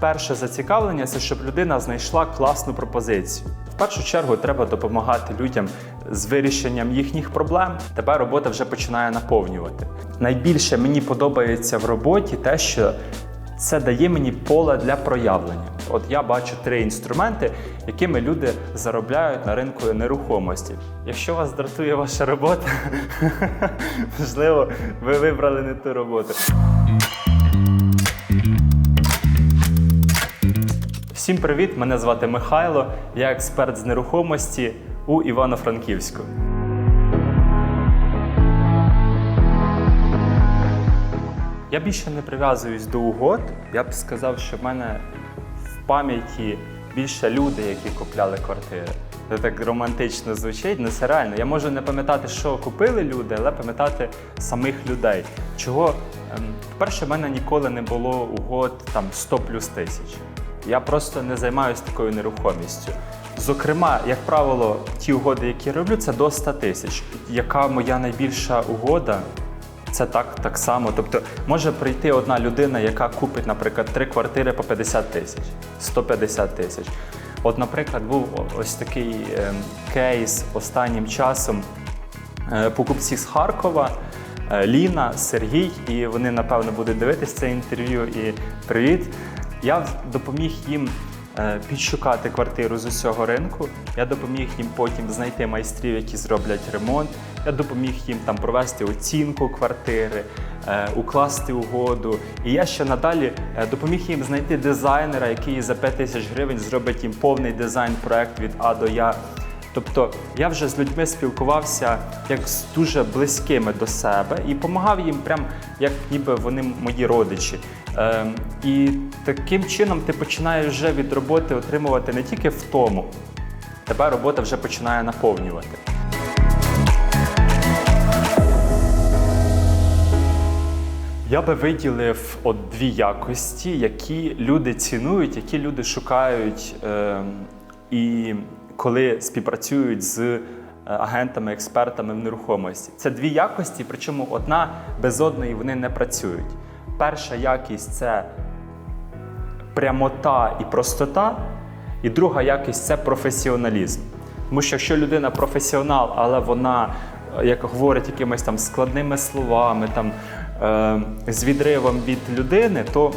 перше зацікавлення це щоб людина знайшла класну пропозицію. В першу чергу треба допомагати людям з вирішенням їхніх проблем. Тепер робота вже починає наповнювати. Найбільше мені подобається в роботі те, що це дає мені поле для проявлення. От я бачу три інструменти, якими люди заробляють на ринку нерухомості. Якщо вас дратує ваша робота, можливо, ви вибрали не ту роботу. Всім привіт! Мене звати Михайло. Я експерт з нерухомості у Івано-Франківську. Я більше не прив'язуюсь до угод. Я б сказав, що в мене в пам'яті більше люди, які купляли квартири. Це так романтично звучить, але це реально. Я можу не пам'ятати, що купили люди, але пам'ятати самих людей. Чого, ем, по-перше, в мене ніколи не було угод там 100 плюс тисяч. Я просто не займаюся такою нерухомістю. Зокрема, як правило, ті угоди, які роблю, це до 100 тисяч. Яка моя найбільша угода? Це так, так само. Тобто може прийти одна людина, яка купить, наприклад, три квартири по 50 тисяч, 150 тисяч. От, наприклад, був ось такий е, кейс останнім часом е, покупці з Харкова. е, Ліна, Сергій, і вони напевно будуть дивитися це інтерв'ю. І привіт. Я допоміг їм е, підшукати квартиру з усього ринку. Я допоміг їм потім знайти майстрів, які зроблять ремонт. Я допоміг їм там провести оцінку квартири, е, укласти угоду. І я ще надалі е, допоміг їм знайти дизайнера, який за 5 тисяч гривень зробить їм повний дизайн-проект від А до Я. Тобто я вже з людьми спілкувався як з дуже близькими до себе і допомагав їм, прям як ніби вони мої родичі. Ем, і таким чином ти починаєш вже від роботи отримувати не тільки втому, тебе робота вже починає наповнювати. Я би виділив от дві якості, які люди цінують, які люди шукають, е, і коли співпрацюють з е, агентами, експертами в нерухомості. Це дві якості, причому одна без одної вони не працюють. Перша якість це прямота і простота, і друга якість це професіоналізм. Тому що якщо людина професіонал, але вона, е, як говорить, якимись там складними словами, там, е, з відривом від людини, то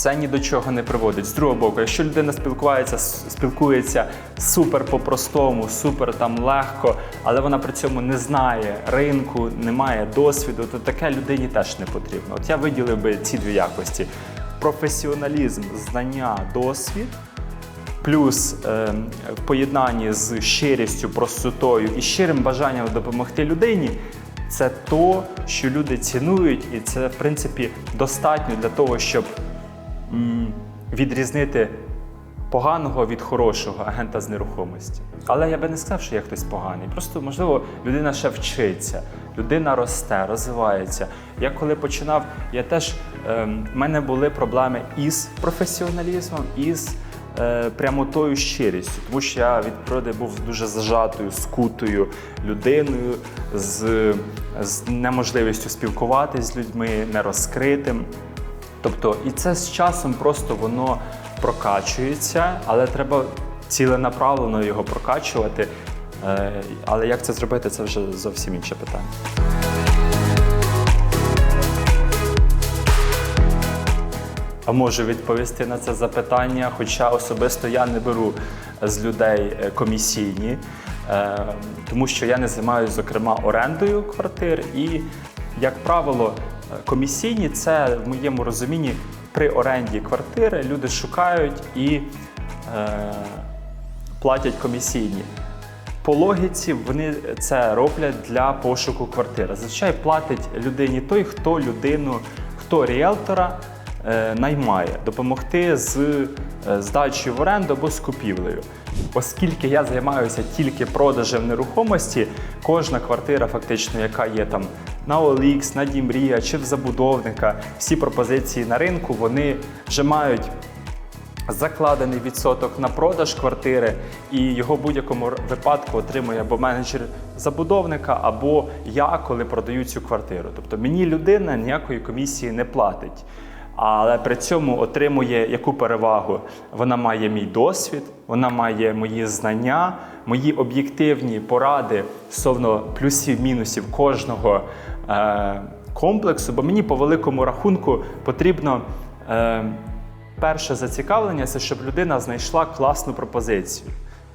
це ні до чого не приводить. З другого боку, якщо людина спілкується, спілкується супер по-простому, супер там легко, але вона при цьому не знає ринку, не має досвіду, то таке людині теж не потрібно. От я виділив би ці дві якості: професіоналізм, знання, досвід. Плюс е, в з щирістю, простотою і щирим бажанням допомогти людині, це то, що люди цінують, і це, в принципі, достатньо для того, щоб відрізнити поганого від хорошого агента з нерухомості. Але я би не сказав, що я хтось поганий. Просто, можливо, людина ще вчиться, людина росте, розвивається. Я коли починав, я теж ем, в мене були проблеми із професіоналізмом, із е, прямотою щирістю, тому що я від природи був дуже зажатою, скутою людиною, з, з неможливістю спілкуватися з людьми, нерозкритим. Тобто, і це з часом просто воно прокачується, але треба ціленаправлено його прокачувати. Е, Але як це зробити, це вже зовсім інше питання. Можу відповісти на це запитання, хоча особисто я не беру з людей е, комісійні, е, тому що я не займаюся, зокрема, орендою квартир. І, як правило, комісійні це в моєму розумінні при оренді квартири люди шукають і е, платять комісійні. По логіці вони це роблять для пошуку квартири. Зазвичай платить людині той, хто людину, хто ріелтора е, наймає, допомогти з е, здачею в оренду або з купівлею. Оскільки я займаюся тільки продажем нерухомості, кожна квартира, фактично, яка є там на OLX, на Дімрія чи в забудовника, всі пропозиції на ринку, вони вже мають закладений відсоток на продаж квартири, і його в будь-якому випадку отримує або менеджер забудовника, або я, коли продаю цю квартиру. Тобто мені людина ніякої комісії не платить. Але при цьому отримує яку перевагу? Вона має мій досвід, вона має мої знання, мої об'єктивні поради стосовно плюсів, мінусів кожного е, комплексу, бо мені по великому рахунку потрібно. Е, Перше зацікавлення це щоб людина знайшла класну пропозицію.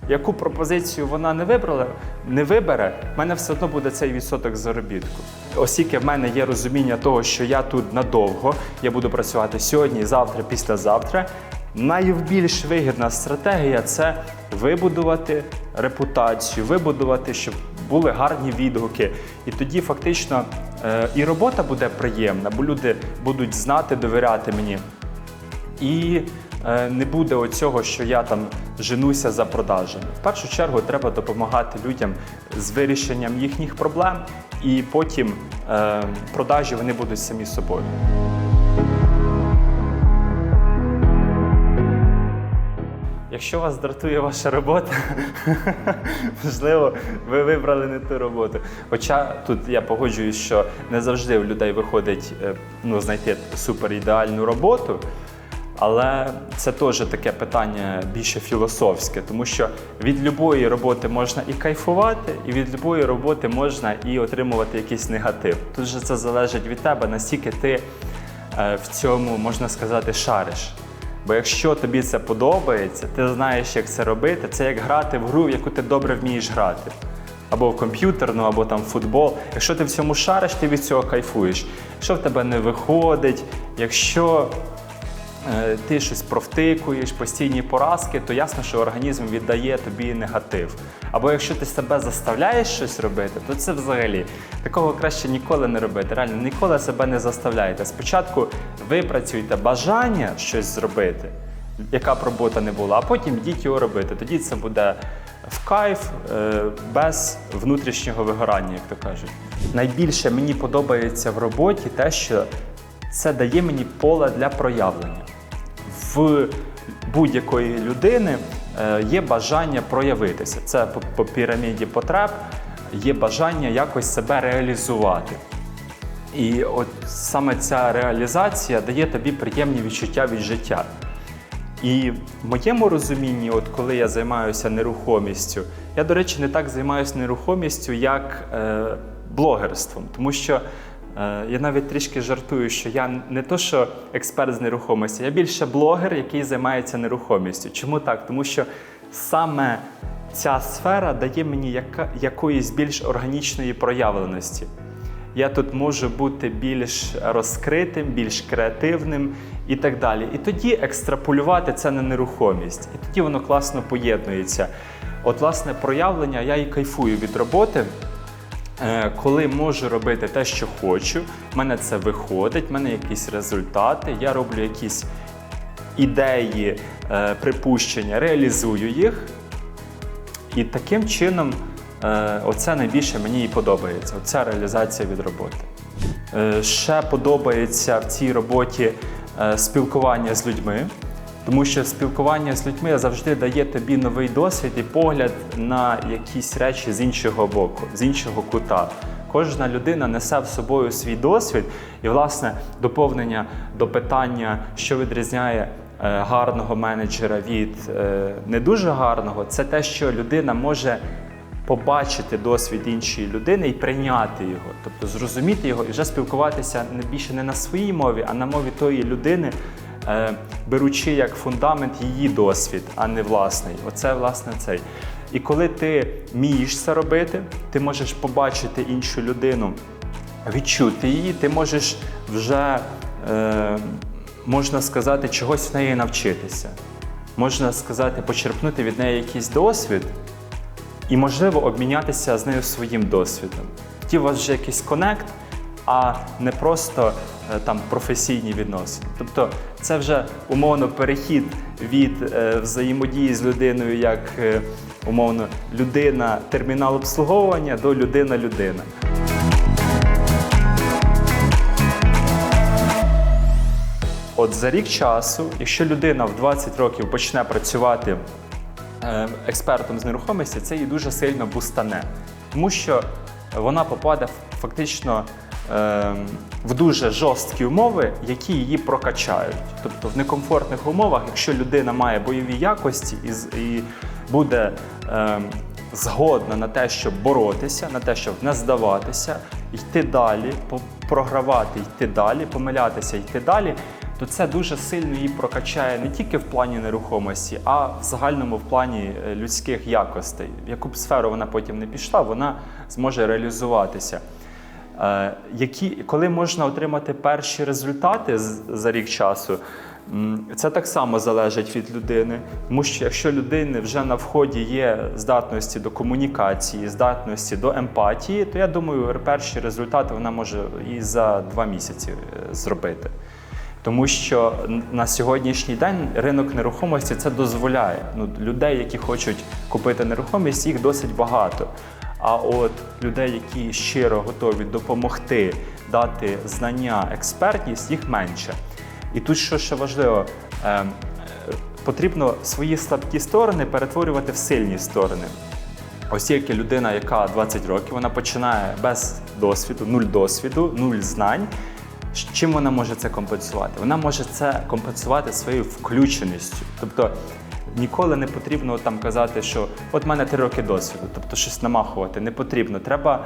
Яку пропозицію вона не вибрала, не вибере, в мене все одно буде цей відсоток заробітку. Оскільки в мене є розуміння того, що я тут надовго, я буду працювати сьогодні, завтра, післязавтра. Найбільш вигідна стратегія це вибудувати репутацію, вибудувати, щоб були гарні відгуки. І тоді фактично е, і робота буде приємна, бо люди будуть знати, довіряти мені. І не буде оцього, що я там женуся за продажами. В першу чергу треба допомагати людям з вирішенням їхніх проблем, і потім е, продажі вони будуть самі собою. Якщо вас дратує ваша робота, можливо, ви вибрали не ту роботу. Хоча тут я погоджуюсь, що не завжди в людей виходить е, ну, знайти супер ідеальну роботу. Але це теж таке питання більше філософське, тому що від будь-якої роботи можна і кайфувати, і від будь-якої роботи можна і отримувати якийсь негатив. Тут же це залежить від тебе, наскільки ти е, в цьому, можна сказати, шариш. Бо якщо тобі це подобається, ти знаєш, як це робити, це як грати в гру, в яку ти добре вмієш грати. Або в комп'ютерну, або там в футбол. Якщо ти в цьому шариш, ти від цього кайфуєш. Якщо в тебе не виходить, якщо ти щось провтикуєш, постійні поразки, то ясно, що організм віддає тобі негатив. Або якщо ти себе заставляєш щось робити, то це взагалі такого краще ніколи не робити. Реально, ніколи себе не заставляйте. Спочатку випрацюйте бажання щось зробити, яка б робота не була, а потім йдіть його робити. Тоді це буде в кайф, е, без внутрішнього вигорання, як то кажуть. Найбільше мені подобається в роботі те, що це дає мені поле для проявлення. В будь-якої людини е, є бажання проявитися. Це по, піраміді потреб, є бажання якось себе реалізувати. І от саме ця реалізація дає тобі приємні відчуття від життя. І в моєму розумінні, от коли я займаюся нерухомістю, я, до речі, не так займаюся нерухомістю, як е, блогерством, тому що я навіть трішки жартую, що я не то, що експерт з нерухомості, я більше блогер, який займається нерухомістю. Чому так? Тому що саме ця сфера дає мені яка, якоїсь більш органічної проявленості. Я тут можу бути більш розкритим, більш креативним і так далі. І тоді екстраполювати це на нерухомість. І тоді воно класно поєднується. От, власне, проявлення я і кайфую від роботи. Е, Коли можу робити те, що хочу, в мене це виходить, в мене якісь результати, я роблю якісь ідеї, е, припущення, реалізую їх. І таким чином е, оце найбільше мені і подобається. Оця реалізація від роботи. Ще подобається в цій роботі спілкування з людьми, тому що спілкування з людьми завжди дає тобі новий досвід і погляд на якісь речі з іншого боку, з іншого кута. Кожна людина несе в собою свій досвід, і, власне, доповнення до питання, що відрізняє е, гарного менеджера від е, не дуже гарного, це те, що людина може побачити досвід іншої людини і прийняти його, тобто зрозуміти його і вже спілкуватися не більше не на своїй мові, а на мові тої людини, беручи як фундамент її досвід, а не власний. Оце власне цей. І коли ти вмієш це робити, ти можеш побачити іншу людину, відчути її, ти можеш вже, е, можна сказати, чогось в неї навчитися. Можна сказати, почерпнути від неї якийсь досвід і, можливо, обмінятися з нею своїм досвідом. Тоді у вас вже якийсь конект, а не просто е, там професійні відносини. Тобто це вже умовно перехід від е, взаємодії з людиною як е, умовно людина термінал обслуговування до людина-людина. От за рік часу, якщо людина в 20 років почне працювати е, експертом з нерухомості, це її дуже сильно бустане, тому що вона попаде фактично в дуже жорсткі умови, які її прокачають. Тобто в некомфортних умовах, якщо людина має бойові якості і, і буде ем, згодна на те, щоб боротися, на те, щоб не здаватися, йти далі, програвати, йти далі, помилятися, йти далі, то це дуже сильно її прокачає не тільки в плані нерухомості, а в загальному в плані е, людських якостей. В яку б сферу вона потім не пішла, вона зможе реалізуватися. Е, Які, коли можна отримати перші результати за рік часу, це так само залежить від людини. Тому що якщо людини вже на вході є здатності до комунікації, здатності до емпатії, то я думаю, перші результати вона може і за два місяці е, зробити. Тому що на сьогоднішній день ринок нерухомості це дозволяє. Ну, людей, які хочуть купити нерухомість, їх досить багато. А от людей, які щиро готові допомогти, дати знання, експертність, їх менше. І тут що ще важливо, е, е, потрібно свої слабкі сторони перетворювати в сильні сторони. Ось тільки людина, яка 20 років, вона починає без досвіду, нуль досвіду, нуль знань. Чим вона може це компенсувати? Вона може це компенсувати своєю включеністю. Тобто ніколи не потрібно там казати, що от мене три роки досвіду, тобто щось намахувати. Не потрібно. Треба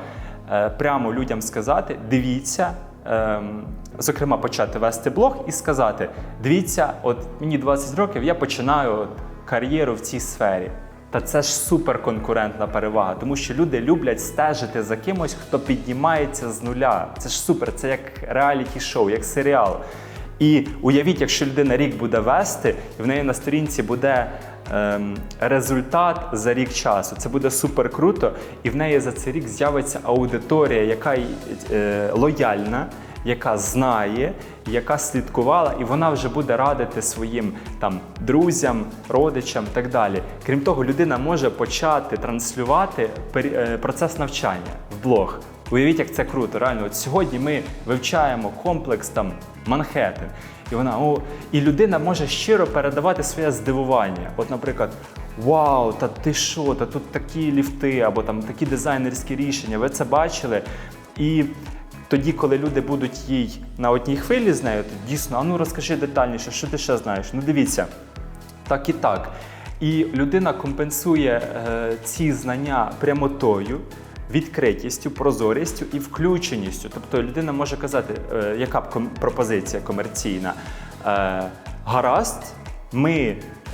е, прямо людям сказати: дивіться, ем, зокрема, почати вести блог і сказати: дивіться, от мені 20 років, я починаю от, кар'єру в цій сфері. Та це ж суперконкурентна перевага, тому що люди люблять стежити за кимось, хто піднімається з нуля. Це ж супер, це як реаліті-шоу, як серіал. І уявіть, якщо людина рік буде вести, і в неї на сторінці буде ем, результат за рік часу. Це буде супер круто, і в неї за цей рік з'явиться аудиторія, яка е, лояльна, яка знає, яка слідкувала, і вона вже буде радити своїм там друзям, родичам так далі. Крім того, людина може почати транслювати е, процес навчання в блог. Уявіть, як це круто. Реально, от сьогодні ми вивчаємо комплекс там Манхеттен. І вона о, і людина може щиро передавати своє здивування. От, наприклад, вау, та ти що, та тут такі ліфти, або там такі дизайнерські рішення. Ви це бачили? І тоді, коли люди будуть їй на одній хвилі з нею, то дійсно, а ну розкажи детальніше, що ти ще знаєш? Ну дивіться, так і так. І людина компенсує е, ці знання прямотою, відкритістю, прозорістю і включеністю. Тобто людина може казати, е, яка б пропозиція комерційна. Е, гаразд, ми,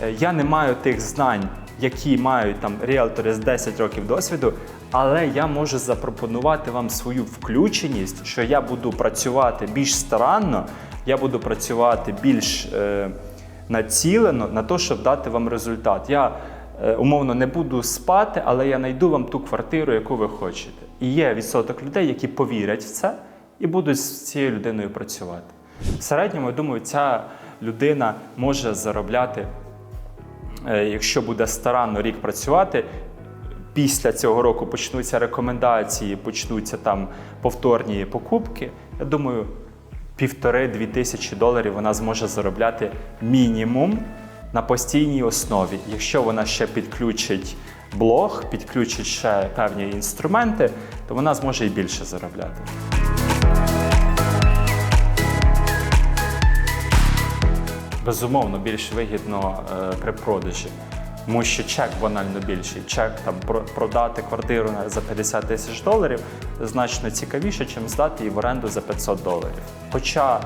е, я не маю тих знань, які мають там ріелтори з 10 років досвіду, але я можу запропонувати вам свою включеність, що я буду працювати більш старанно, я буду працювати більш е, націлено на те, щоб дати вам результат. Я умовно не буду спати, але я знайду вам ту квартиру, яку ви хочете. І є відсоток людей, які повірять в це і будуть з цією людиною працювати. В середньому, я думаю, ця людина може заробляти Е, якщо буде старанно рік працювати, після цього року почнуться рекомендації, почнуться там повторні покупки. Я думаю, півтори-дві тисячі доларів вона зможе заробляти мінімум на постійній основі. Якщо вона ще підключить блог, підключить ще певні інструменти, то вона зможе і більше заробляти. Безумовно, більш вигідно е, при продажі. Тому що чек банально більший. Чек там про- продати квартиру за 50 тисяч доларів значно цікавіше, ніж здати її в оренду за 500 доларів. Хоча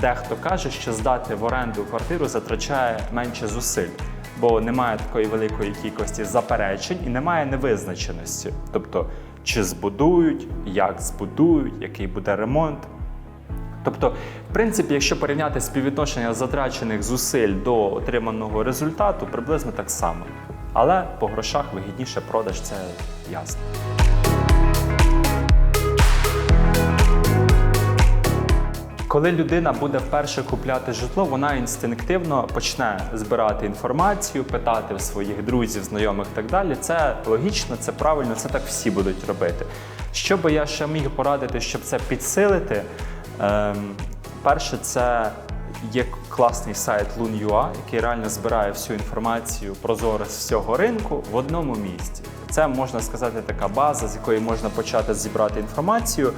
дехто каже, що здати в оренду квартиру затрачає менше зусиль, бо немає такої великої кількості заперечень і немає невизначеності. Тобто, чи збудують, як збудують, який буде ремонт. Тобто, в принципі, якщо порівняти співвідношення затрачених зусиль до отриманого результату, приблизно так само. Але по грошах вигідніше продаж це ясно. Коли людина буде вперше купляти житло, вона інстинктивно почне збирати інформацію, питати в своїх друзів, знайомих і так далі. Це логічно, це правильно, це так всі будуть робити. Що би я ще міг порадити, щоб це підсилити? Ем, перше, це є класний сайт Loon.ua, який реально збирає всю інформацію прозоро з всього ринку в одному місці. Це можна сказати така база, з якої можна почати зібрати інформацію.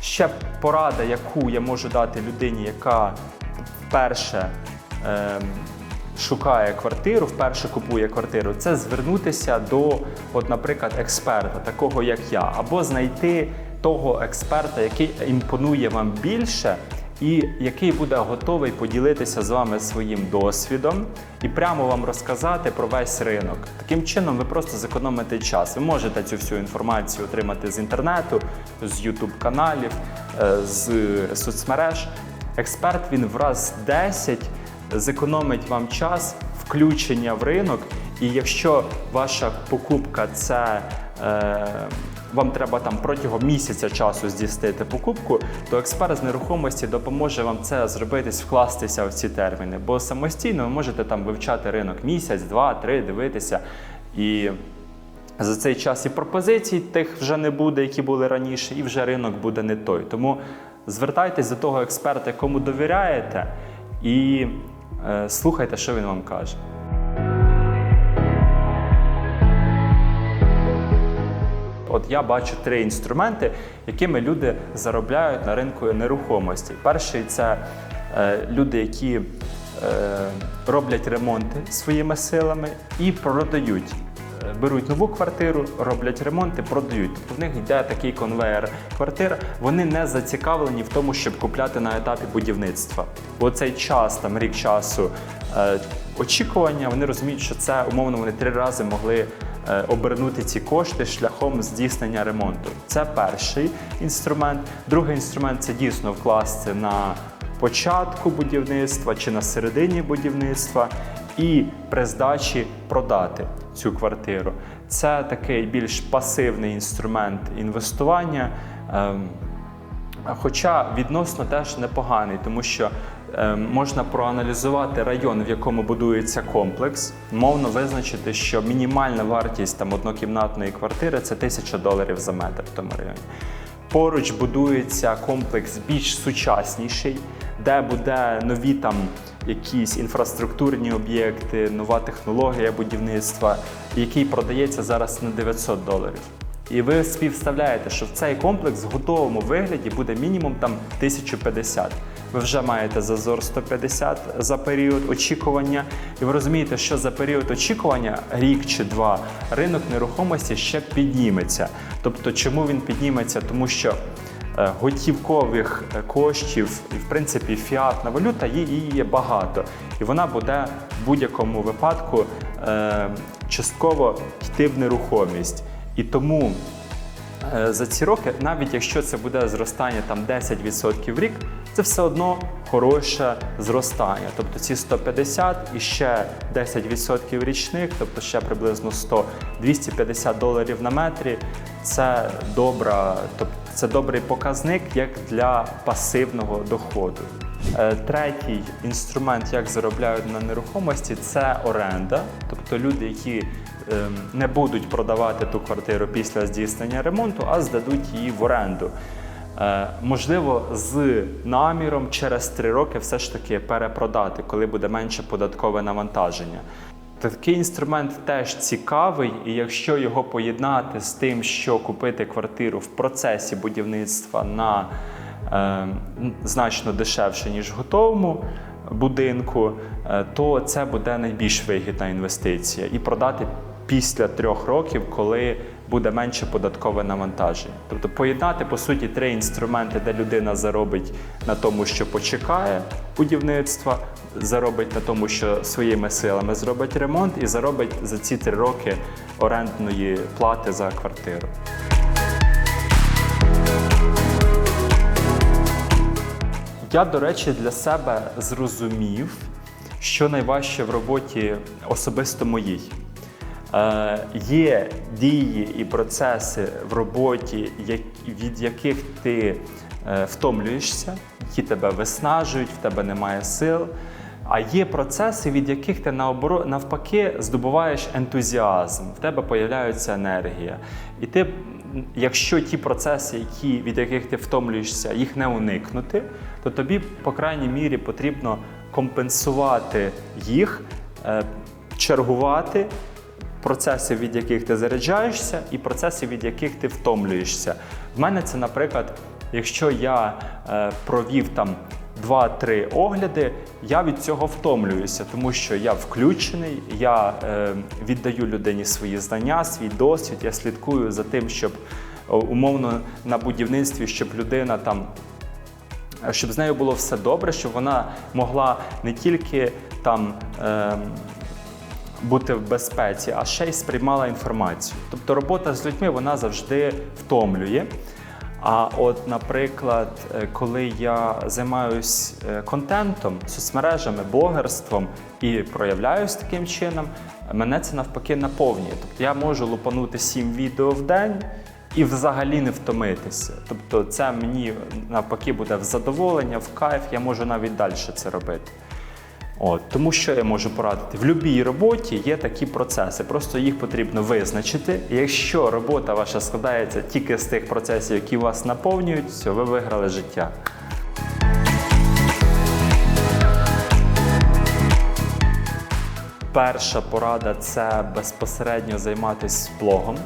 Ще порада, яку я можу дати людині, яка вперше ем, шукає квартиру, вперше купує квартиру, це звернутися до, от, наприклад, експерта, такого як я, або знайти того експерта, який імпонує вам більше. І який буде готовий поділитися з вами своїм досвідом і прямо вам розказати про весь ринок. Таким чином, ви просто зекономите час. Ви можете цю всю інформацію отримати з інтернету, з YouTube каналів, е, з соцмереж. Експерт він в раз 10 зекономить вам час включення в ринок. І якщо ваша покупка це е, вам треба там протягом місяця часу здійснити покупку, то експерт з нерухомості допоможе вам це зробити, вкластися в ці терміни. Бо самостійно ви можете там вивчати ринок місяць, два, три, дивитися. І за цей час і пропозицій тих вже не буде, які були раніше, і вже ринок буде не той. Тому звертайтесь до того експерта, кому довіряєте, і е, слухайте, що він вам каже. От я бачу три інструменти, якими люди заробляють на ринку нерухомості. Перший це е, люди, які е, роблять ремонти своїми силами і продають. Е, Беруть нову квартиру, роблять ремонти, продають. Тобто в них йде такий конвейер квартир. Вони не зацікавлені в тому, щоб купляти на етапі будівництва. Бо цей час, там рік часу е, очікування, вони розуміють, що це умовно вони три рази могли обернути ці кошти шляхом здійснення ремонту. Це перший інструмент. Другий інструмент це дійсно вкласти на початку будівництва чи на середині будівництва і при здачі продати цю квартиру. Це такий більш пасивний інструмент інвестування. ем, Хоча відносно теж непоганий, тому що е, можна проаналізувати район, в якому будується комплекс, мовно визначити, що мінімальна вартість там однокімнатної квартири це 1000 доларів за метр в тому районі. Поруч будується комплекс більш сучасніший, де буде нові там якісь інфраструктурні об'єкти, нова технологія будівництва, який продається зараз на 900 доларів. І ви співставляєте, що в цей комплекс в готовому вигляді буде мінімум там 1050. Ви вже маєте зазор 150 за період очікування, і ви розумієте, що за період очікування, рік чи два, ринок нерухомості ще підніметься. Тобто, чому він підніметься? Тому що е, готівкових е, коштів, і в принципі фіатна валюта її є багато, і вона буде в будь-якому випадку е, частково йти в нерухомість. І тому за ці роки, навіть якщо це буде зростання там 10% в рік, це все одно хороше зростання. Тобто ці 150 і ще 10% річних, тобто ще приблизно 100, 250 доларів на метрі. Це добра, тобто це добрий показник як для пасивного доходу. Е, Третій інструмент, як заробляють на нерухомості, це оренда. Тобто люди, які ем, не будуть продавати ту квартиру після здійснення ремонту, а здадуть її в оренду. Е, Можливо, з наміром через три роки все ж таки перепродати, коли буде менше податкове навантаження. Такий інструмент теж цікавий, і якщо його поєднати з тим, що купити квартиру в процесі будівництва на е, значно дешевше, ніж готовому будинку, е, то це буде найбільш вигідна інвестиція. І продати після трьох років, коли буде менше податкове навантаження. Тобто поєднати по суті три інструменти, де людина заробить на тому, що почекає будівництва, заробить на тому, що своїми силами зробить ремонт, і заробить за ці три роки орендної плати за квартиру. Я, до речі, для себе зрозумів, що найважче в роботі особисто моїй. Е, є дії і процеси в роботі, від яких ти е, втомлюєшся, які тебе виснажують, в тебе немає сил. А є процеси, від яких ти навпаки здобуваєш ентузіазм, в тебе появляється енергія. І ти, якщо ті процеси, які, від яких ти втомлюєшся, їх не уникнути, то тобі, по крайній мірі, потрібно компенсувати їх, е, чергувати процеси, від яких ти заряджаєшся, і процеси, від яких ти втомлюєшся. В мене це, наприклад, якщо я е, провів там 2-3 огляди, я від цього втомлююся, тому що я включений, я е, віддаю людині свої знання, свій досвід, я слідкую за тим, щоб умовно на будівництві, щоб людина там щоб з нею було все добре, щоб вона могла не тільки там ем, бути в безпеці, а ще й сприймала інформацію. Тобто робота з людьми вона завжди втомлює. А от, наприклад, е, коли я займаюсь е, контентом, соцмережами, блогерством і проявляюсь таким чином, мене це навпаки наповнює. Тобто я можу лупанути 7 відео в день і взагалі не втомитися. Тобто, це мені навпаки буде в задоволення, в кайф, я можу навіть далі це робити. От, тому що я можу порадити? В будь-якій роботі є такі процеси, просто їх потрібно визначити. Якщо робота ваша складається тільки з тих процесів, які вас наповнюють, все, ви виграли життя. Перша порада це безпосередньо займатися блогом.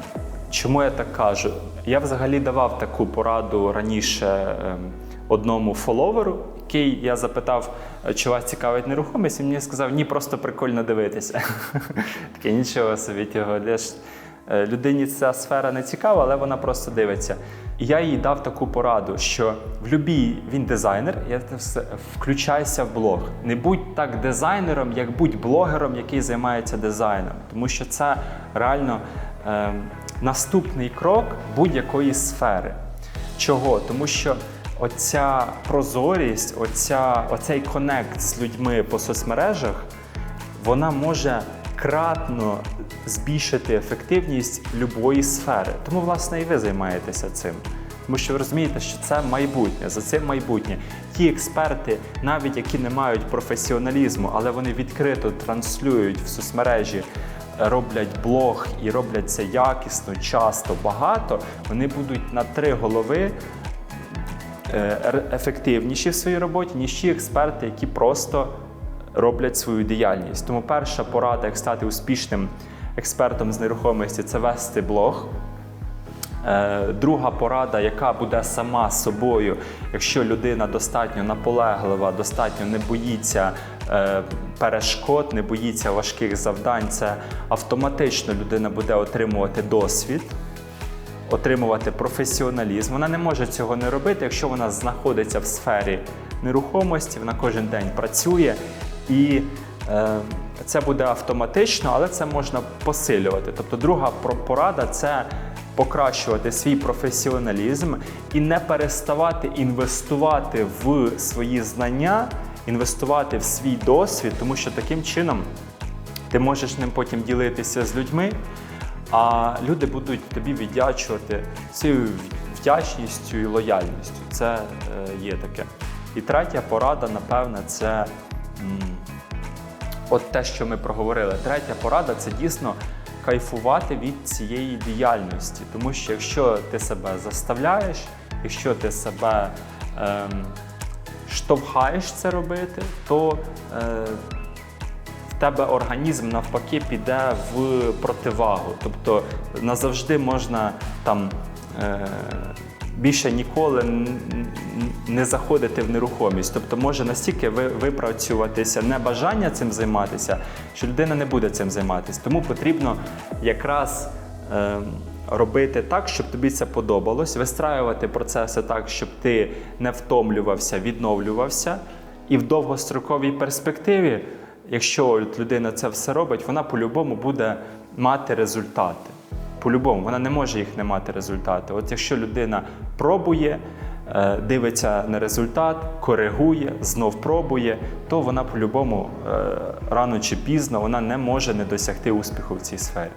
Чому я так кажу? Я взагалі давав таку пораду раніше ем, одному фоловеру, який я запитав, чи вас цікавить нерухомість, і мені сказав, ні, просто прикольно дивитися. Таке нічого собі тього. Для е, людині ця сфера не цікава, але вона просто дивиться. І я їй дав таку пораду, що в любій він дизайнер, я включайся в блог. Не будь так дизайнером, як будь блогером, який займається дизайном, тому що це реально. Е, наступний крок будь-якої сфери. Чого? Тому що оця прозорість, оця, оцей конект з людьми по соцмережах, вона може кратно збільшити ефективність любої сфери. Тому, власне, і ви займаєтеся цим. Тому що ви розумієте, що це майбутнє, за цим майбутнє. Ті експерти, навіть які не мають професіоналізму, але вони відкрито транслюють в соцмережі роблять блог і роблять це якісно, часто, багато, вони будуть на три голови ефективніші в своїй роботі, ніж ті експерти, які просто роблять свою діяльність. Тому перша порада, як стати успішним експертом з нерухомості, це вести блог. Е, друга порада, яка буде сама собою, якщо людина достатньо наполеглива, достатньо не боїться е, перешкод, не боїться важких завдань, це автоматично людина буде отримувати досвід, отримувати професіоналізм. Вона не може цього не робити, якщо вона знаходиться в сфері нерухомості, вона кожен день працює і. Е, це буде автоматично, але це можна посилювати. Тобто, друга порада це покращувати свій професіоналізм і не переставати інвестувати в свої знання, інвестувати в свій досвід, тому що таким чином ти можеш ним потім ділитися з людьми, а люди будуть тобі віддячувати цією вдячністю і лояльністю. Це е, є таке. І третя порада, напевне, це. От те, що ми проговорили. Третя порада це дійсно кайфувати від цієї діяльності. Тому що якщо ти себе заставляєш, якщо ти себе ем, штовхаєш це робити, то е, тебе організм навпаки піде в противагу. Тобто назавжди можна там. Е, Більше ніколи не заходити в нерухомість. Тобто може настільки випрацюватися небажання цим займатися, що людина не буде цим займатися. Тому потрібно якраз е, робити так, щоб тобі це подобалось, вистраювати процеси так, щоб ти не втомлювався, відновлювався. І в довгостроковій перспективі, якщо людина це все робить, вона по-любому буде мати результати. По-любому, вона не може їх не мати результати. От якщо людина пробує, е, дивиться на результат, коригує, знов пробує, то вона по-любому е, рано чи пізно вона не може не досягти успіху в цій сфері.